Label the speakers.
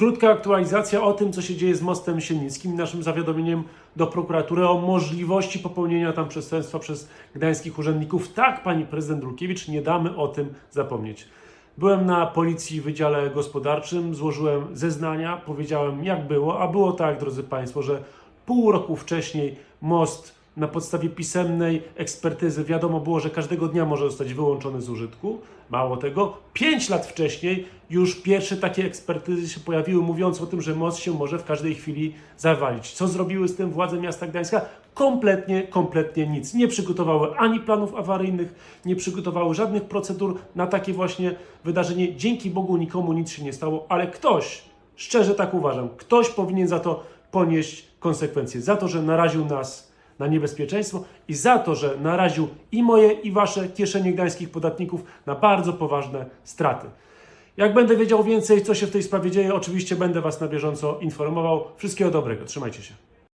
Speaker 1: Krótka aktualizacja o tym, co się dzieje z mostem siennickim, naszym zawiadomieniem do prokuratury o możliwości popełnienia tam przestępstwa przez gdańskich urzędników. Tak, pani prezydent Dulkiewicz, nie damy o tym zapomnieć. Byłem na policji w Wydziale Gospodarczym, złożyłem zeznania, powiedziałem jak było, a było tak, drodzy Państwo, że pół roku wcześniej most na podstawie pisemnej ekspertyzy wiadomo było, że każdego dnia może zostać wyłączony z użytku. Mało tego, pięć lat wcześniej już pierwsze takie ekspertyzy się pojawiły, mówiąc o tym, że most się może w każdej chwili zawalić. Co zrobiły z tym władze miasta Gdańska? Kompletnie, kompletnie nic. Nie przygotowały ani planów awaryjnych, nie przygotowały żadnych procedur na takie właśnie wydarzenie. Dzięki Bogu nikomu nic się nie stało, ale ktoś, szczerze tak uważam, ktoś powinien za to ponieść konsekwencje. Za to, że naraził nas na niebezpieczeństwo i za to, że naraził i moje, i wasze kieszenie gdańskich podatników na bardzo poważne straty. Jak będę wiedział więcej, co się w tej sprawie dzieje, oczywiście będę was na bieżąco informował. Wszystkiego dobrego, trzymajcie się.